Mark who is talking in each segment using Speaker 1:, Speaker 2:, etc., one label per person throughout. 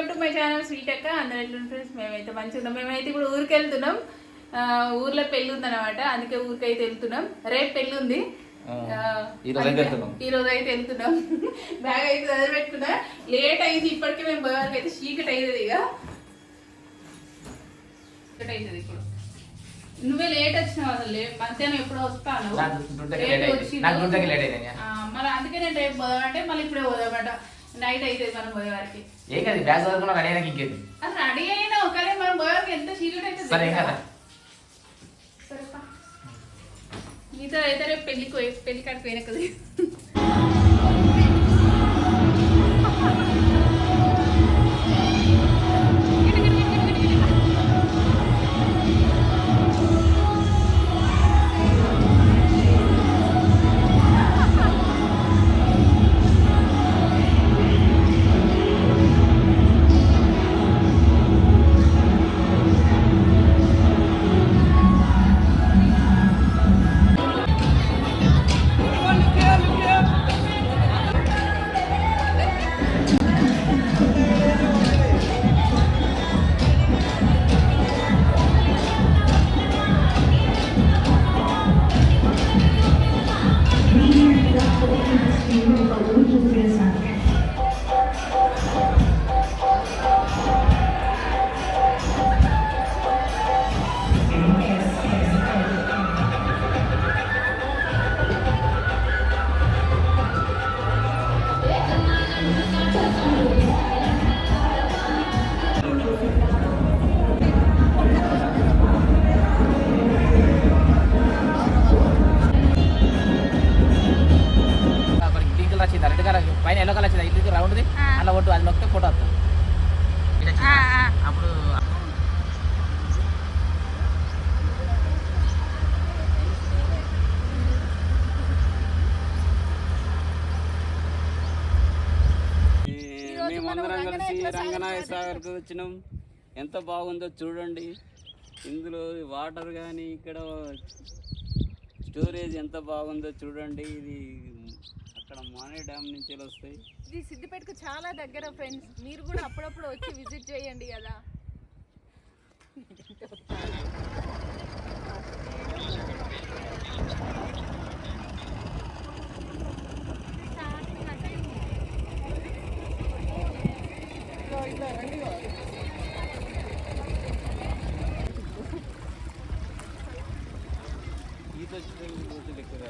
Speaker 1: Welcome to my channel sweet అక్క. అందరూ ఎట్లున్న friends మేమైతే మంచిగా ఉన్నాం. మేమైతే ఇప్పుడు ఊరికి వెళ్తున్నాం. ఊర్లో పెళ్ళి ఉందన్నమాట. అందుకే ఊరికి అయితే వెళ్తున్నాం. రేపు పెళ్ళి ఉంది.
Speaker 2: ఈ రోజు అయితే వెళ్తున్నాం.
Speaker 1: బ్యాగ్ అయితే చదివి పెట్టుకున్నా లేట్ అయింది ఇప్పటికే మేము పోయేవారికి అయితే చీకటి అయ్యేది ఇక. చీకటి అవుతుంది ఇప్పుడు. నువ్వే లేట్ వచ్చినావు అసలు. మధ్యాహ్నం ఎప్పుడో వస్తాను
Speaker 2: అయింది. అయింది.
Speaker 1: మరి అందుకే నేను రేపు పోదామంటే మళ్ళీ ఇప్పుడే పోదామట నైట్ అవుతుంది మనం పోయేవారికి.
Speaker 2: ఏం కాదు బ్యాగ్ చదువుకున్నా అడిగినాక ఇంకేంది
Speaker 1: అది రెడీ అయినా కానీ మనం పోయేవారికి ఎంత చీకటి అయితే
Speaker 2: సరే కదా
Speaker 1: మీతో అయితే రేపు పెళ్ళికి పోయి పెళ్ళి కాడికి పోయినా కదా.
Speaker 2: అది నొక్కితే ఫోటో వస్తుంది? అప్పుడు
Speaker 3: మేమందరం కలిసి రంగనాయ సాగర్కి వచ్చినాం. ఎంత బాగుందో చూడండి. ఇందులో వాటర్ కానీ ఇక్కడ స్టోరేజ్ ఎంత బాగుందో చూడండి. ఇది అక్కడ మానే డ్యామ్ నుంచి వస్తాయి.
Speaker 4: ఇది సిద్దిపేటకు చాలా దగ్గర ఫ్రెండ్స్. మీరు కూడా అప్పుడప్పుడు వచ్చి విజిట్ చేయండి కదా.
Speaker 3: వచ్చేటప్పుడు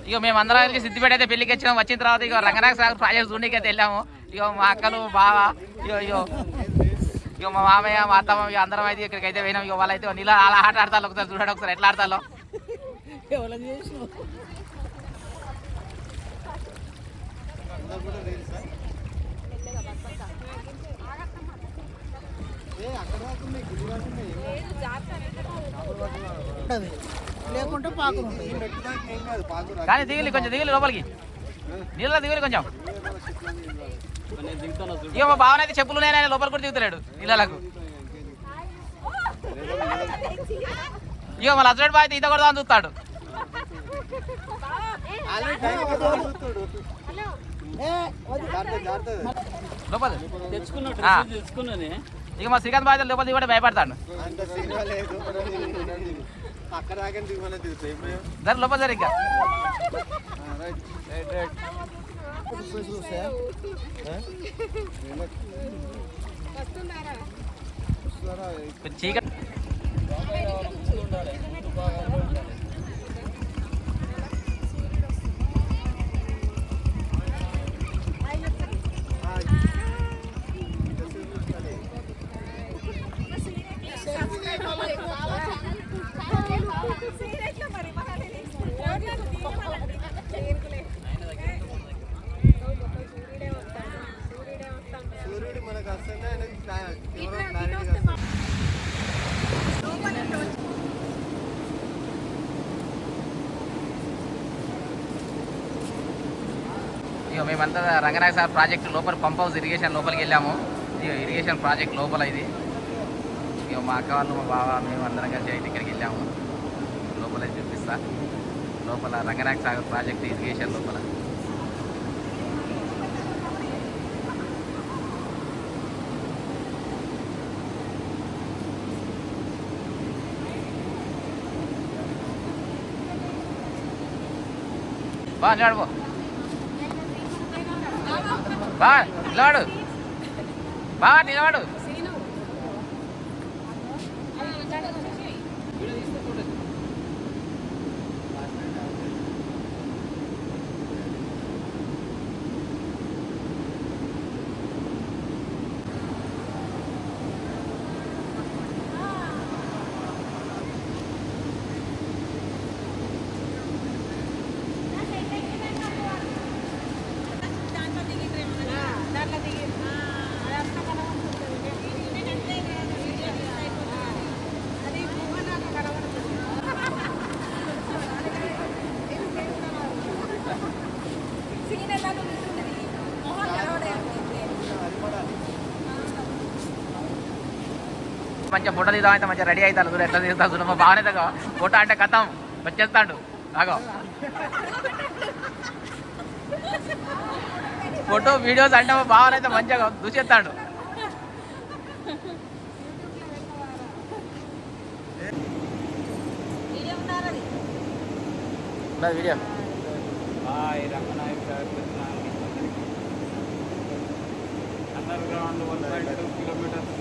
Speaker 2: ఇక మేము అందరం కలిసి సిద్దిపేట అయితే పెళ్ళికి వచ్చినాం. వచ్చిన తర్వాత ఇక రంగనాథ సాగర్ ప్రాజెక్ట్ చూడడానికి అయితే వెళ్ళాము. ఇక మా అక్కలు బావ ఇక ఇగో ఇక మా మామయ్య మా అత్తమ్మ ఇక అందరం అయితే ఇక్కడికి అయితే పోయినాం. ఇక వాళ్ళైతే నీళ్ళ అలా ఆట ఆడతారు ఒకసారి చూడండి ఒకసారి ఎట్లా ఆడతాలో
Speaker 5: లేకుంటే పాకులు
Speaker 2: కానీ దిగులి కొంచెం దిగులి లోపలికి. నీళ్ళ దిగులి కొంచెం. ఇక మా భావన అయితే చెప్పులు నేను లోపల కూడా దిగుతలేడు నీళ్ళకు ఇక మా హస్బెండ్ బాయ్ అయితే ఈత కొడదామని చూస్తాడు. లోపల.
Speaker 3: తెచ్చుకున్నానే.
Speaker 2: ఇక మా శ్రీకాంత్ బాయ్ అయితే లోపల దిగుబడి భయపడతాడు. సరే లోపల సరే ఇంకా. చీకటి ఇక మేమంతా రంగనాయ సార్ ప్రాజెక్ట్ లోపల పంప్ హౌస్ ఇరిగేషన్ లోపలికి వెళ్ళాము. ఇక ఇరిగేషన్ ప్రాజెక్ట్ లోపల ఇది. ఇక మా అక్క వాళ్ళు మా బావ మేము అందరం కలిసి ఇక్కడికి వెళ్ళాము. లోపల చూపిస్తా. లోపల రంగనాయక సాగర్ ప్రాజెక్ట్ ఇరిగేషన్ లోపల. బాగా నడుపు బా నిలబడు. బా నిలబడు. మంచిగా ఫోటో తీద్దాం అయితే మంచిగా రెడీ అవుతాడు చూడు ఎట్లా తీస్తా చూడు. మా బాగానే ఫోటో అంటే కథం. వచ్చేస్తాడు. ఆగో. ఫోటో వీడియోస్ అంటే మా బావనైతే మంచిగా దూసేస్తాడు ఉన్నది video.
Speaker 3: Hi Ranganayak sir. Underground one point two kilometres.